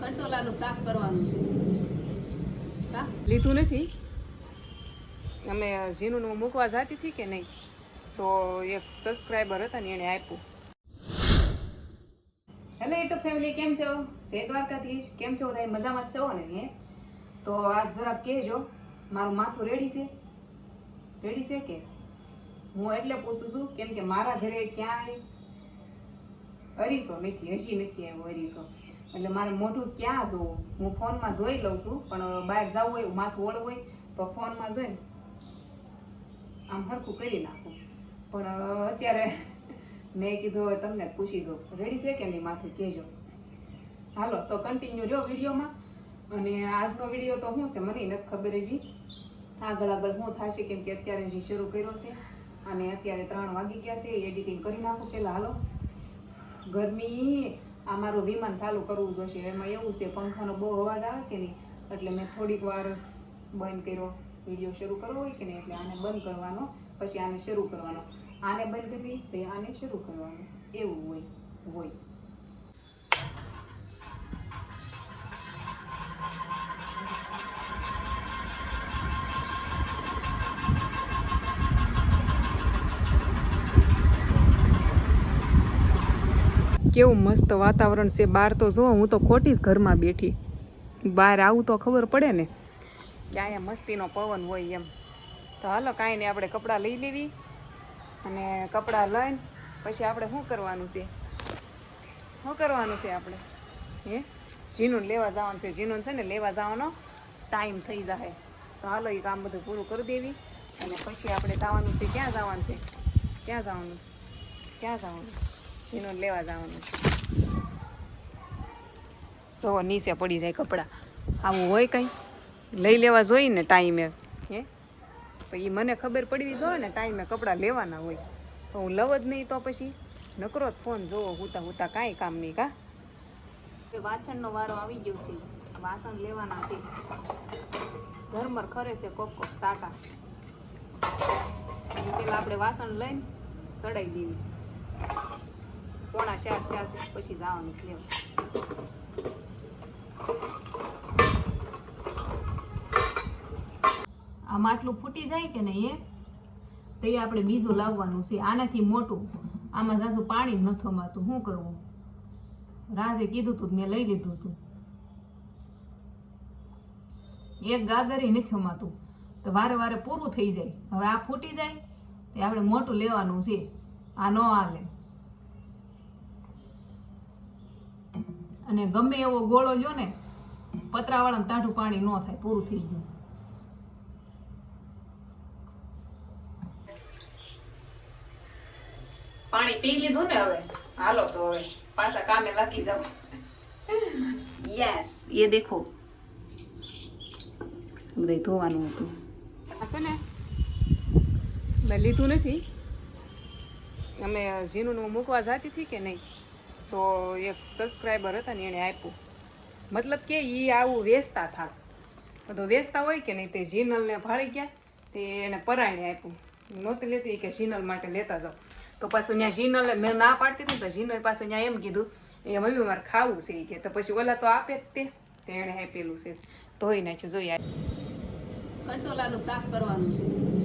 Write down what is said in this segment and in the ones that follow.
કંટોલાનું શાક કરવાનું છે. લીધું નથી. અમે ઝીનું મૂકવા જતી હતી કે નહીં, તો એક સબસ્ક્રાઈબર હતા ને એણે આપ્યું. હેલો યુટ્યુબ ફેમિલી કેમ છો? જય દ્વારકાધીશ. કેમ છો બધા? મજામાં જ છો ને હે તો આજ જરાક કહેજો, મારું માથું રેડી છે? રેડી છે કે? હું એટલે પૂછું છું, કેમ કે મારા ઘરે ક્યાંય અરીસો નથી, હજી નથી આવ્યો અરીસો એટલે મારે મોઢું ક્યાં જોવું? હું ફોનમાં જોઈ લઉં છું, પણ બહાર જવું હોય માથું ઓળવું હોય, તો ફોનમાં જોઈ આમ હરખું કરી નાખું. પણ અત્યારે મેં કીધું તમને પૂછી જો રેડી છે કે નહીં માથું? કહેજો. હાલો, તો કન્ટિન્યુ રહ્યો વિડીયોમાં. અને આજનો વીડિયો તો શું છે, મને નથી ખબર હજી. આગળ આગળ શું થશે, કેમ કે અત્યારે હજી શરૂ કર્યો છે. અને અત્યારે ત્રણ વાગી ગયા છે એડિટિંગ કરી નાખું પહેલાં. હાલો. ગરમી આ મારું વિમાન ચાલુ કરવું જોશે. એમાં એવું છે, પંખાનો બહુ અવાજ આવે કે નહીં? એટલે મેં થોડીક વાર બંધ કર્યો. વીડિયો શરૂ કરવો હોય કે નહીં? એટલે આને બંધ કરવાનો, પછી આને શરૂ કરવાનો. આને બંધ કરવી તો આને શરૂ કરવાનું. એવું હોય હોય. કેવું મસ્ત વાતાવરણ છે બહાર તો જો, હું તો ખોટી જ ઘરમાં બેઠી. બહાર આવું તો ખબર પડે ને. કે અહીંયા મસ્તીનો પવન હોય એમ. તો હાલો, કાંઈ નહીં, આપણે કપડાં લઈ લેવી અને કપડાં લઈને પછી આપણે શું કરવાનું છે? શું કરવાનું છે આપણે? હે? જીનું લેવા જવાનું છે. જીનું છે ને લેવા જવાનો ટાઈમ થઈ જાય તો હાલો, એ કામ બધું પૂરું કરી દેવી અને પછી આપણે જવાનું છે. ક્યાં જવાનું છે? ક્યાં જવાનું? ક્યાં જવાનું? જીનું લેવા જવાનું જવો નીચે પડી જાય કપડાં. આવું હોય કંઈ? લઈ લેવા જોઈએ ને ટાઈમે. હે? તો એ મને ખબર પડવી જોઈએ ને ટાઈમે કપડાં લેવાના હોય. તો હું લવ જ નહીં તો પછી નકરો જ ફોન જોવો, હુતા હુતા કાંઈ કામ નહીં કા? વાસણનો વારો આવી ગયો છે. વાસણ લેવાના છે. ઝરમર ખરે છે કોક કોક સાટા. પેલા આપણે વાસણ લઈને સડાઈ દેવી. પોણા ચાર થયા પછી જવાનું છે આ માટલું ફૂટી જાય કે નહીં એ? તો એ આપણે બીજું લાવવાનું છે. આનાથી મોટું. આમાં જાજુ પાણી જ નથી અમાતું શું કરવું? રાજે કીધું તું મેં લઈ લીધું હતું એક ગાગરે નથી અમાતું તો વારે વારે પૂરું થઈ જાય. હવે આ ફૂટી જાય. તો આપણે મોટું લેવાનું છે. આ ન હાલે. અને ગમે એવો ગોળો લ્યો ને પતરાવાળામાં ટાઢું પાણી ન થાય પૂરું થઈ ગયું. પાણી પી લીધું ને હવે? હાલો તો હવે પાછા કામે લાગી જાવ યસ એ દેખો. બધે ધોવાનું હતું. હશે છે ને મેં લીધું નથી. અમે ઝીનુંનું મૂકવા જતી હતી કે નહીં? તો એક સબસ્ક્રાઈબર હતા ને એણે આપ્યું. મતલબ કે એ આવું વેચતા થા બધું વેચતા હોય કે નહીં તે જીનલને ભાળી ગયા, તે એને પરાયણે આપ્યું. નહોતી લેતી કે જીનલ માટે લેતા જાઉં તો પાછું ત્યાં જીનલે મેં ના પાડતી હતી તો જીનલ પાછું ત્યાં એમ કીધું, એ મમ્મી મારે ખાવું છે કે. તો પછી ઓલા તો આપે જ તે તે એણે આપેલું છે. ધોઈ નાખ્યું જોઈએ કંટોલાનું શાક કરવાનું છે.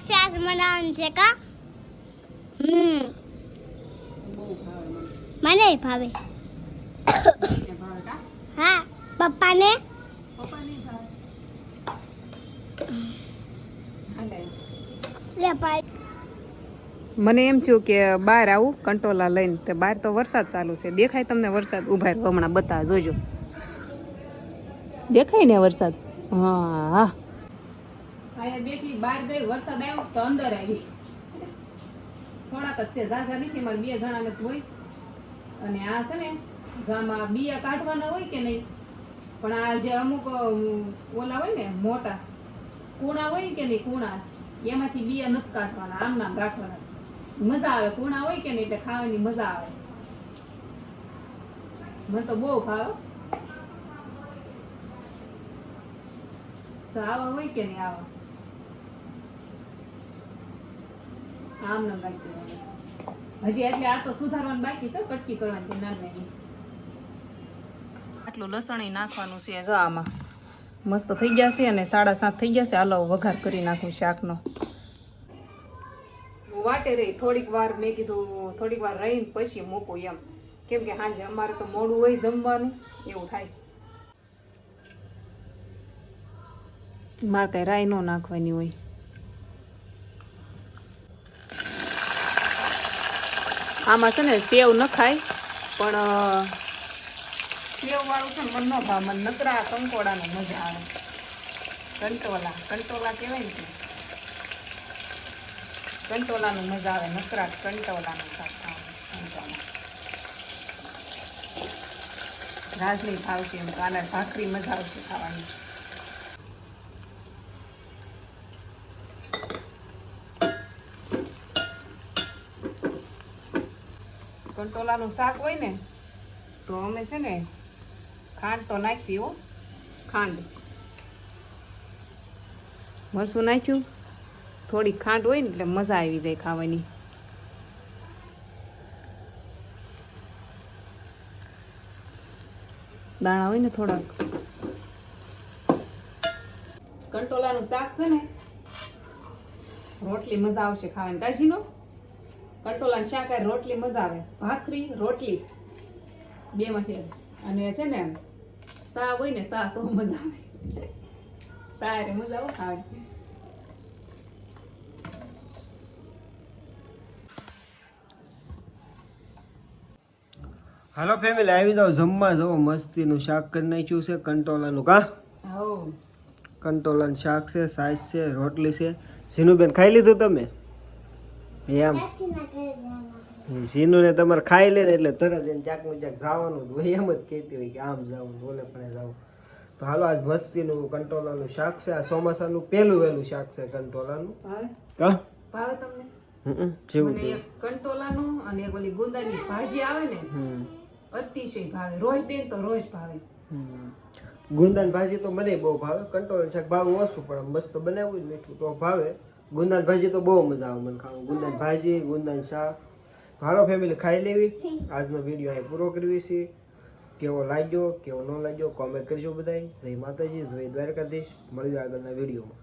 શાક બનાવવાનું છે કા? હમ. મને ભાવે. હા, પપ્પાને? મને એમ થયું કે બહાર આવું, કંટોલા લઈને. તો બહાર તો વરસાદ ચાલુ છે. દેખાય તમને વરસાદ? ઊભા હમણાં બતા જોજો દેખાય ને વરસાદ? હા હા. અહીંયા બેઠી બહાર ગઈ, વરસાદ આવ્યો તો અંદર આવી. થોડાક જ છે, ઝાઝા નથી મારે બે જણાને હોય. અને આ છે ને, જામાં બિયા કાઢવાના હોય કે નહીં? પણ આ જે અમુક ઓલા હોય ને, મોટા, કૂણા હોય કે નહીં કૂણા, એમાંથી બિયા નથી કાઢવાના, આમ નામ રાખવાના. મજા આવે કૂણા હોય કે નહીં, એટલે ખાવાની મજા આવે. મને તો બહુ ભાવે. આવા હોય કે નહીં આવા? આમ ન બાકી હજી એટલે આ તો સુધારવાનું બાકી છે કટકી કરવાની છે નાની આટલું લસણ નાખવાનું છે જો આમાં. મસ્ત થઈ ગયા છે અને સાડા સાત થઈ ગયા છે હાલો વઘાર કરી નાખું શાકનો. વાટે રહી. થોડીક વાર મેં કીધું થોડીક વાર રહીને પછી મૂકું એમ. કેમ કે સાંજે અમારે તો મોડું હોય જમવાનું એવું થાય. મારે કઈ રાઈ ન નાખવાની હોય. આમાં છે ને સેવ ન ખાય, પણ સેવવાળું સેવ વાળું છે મને ન ભાવ. મને નકરા કંકોડાનો મજા આવે. કંટોલા. કંટોલા કહેવાય ને કંટોલાનું મજા આવે. નકરા કંટોલાનું શાક રાજની ભાવશે એમ કાલે ભાખરી મજા આવશે ખાવાની. કંટોલાનું શાક હોય ને, તો અમે છે ને ખાંડ તો નાખી હો, ખાંડ. મરસું નાખ્યું થોડી ખાંડ હોય ને એટલે મજા આવી જાય ખાવાની. દાણા હોય ને થોડાક. કંટોલાનું શાક છે ને, રોટલી મજા આવશે ખાવાની. કાજીનો કંટોલાનું શાક રોટલી મજા આવે. ભાખરી રોટલી. બે માંથી અને છે ને સા હોય ને સા તો મજા આવે. સા મજા આવે ખાવાની. હાલો ફેમિલી આવી જાઓ જમવા. જાઓ મસ્તીનું શાક કરી નાખ્યું છે કંટોલાનું. કા? કંટોલાનું શાક છે સાઈઝ છે રોટલી છે. સીનુબેન ખાઈ લીધું તમે? એમ. સીનુને તમારે ખાઈ લે ને એટલે તરત એને ચાકનું ક્યાંક જવાનું જ હોય એમ જ કહેતી હોય કે આમ જવું બોલે પણ જવું તો હાલો આજ મસ્તીનું કંટોલાનું શાક છે. આ ચોમાસાનું પહેલું વહેલું શાક છે કંટોલાનું. ભાવે? કા? ભાવે તમને? જેવું એક કંટોલાનું અને એક ઓલી ગુંદાની ભાજી આવે ને અતિશય ભાવે. રોજ દે તો રોજ ભાવે. ગુંદાની ભાજી તો મને બહુ ભાવે. કંટોળ શાક ભાવ ઓછું પણ મસ્ત બનાવ્યું જ મીઠું તો ભાવે. ગુંદાની ભાજી તો બહુ મજા આવે મને ખાવાનું. ગુંદાની ભાજી ગુંદાન શાક હાલો ફેમિલી ખાઈ લેવી. આજનો વીડિયો અહીં પૂરો કરવી છે કેવો લાગ્યો કેવો ન લાગ્યો કોમેન્ટ કરજો બધાય. જય માતાજી જય દ્વારકાધીશ. મળ્યું આગળના વિડીયોમાં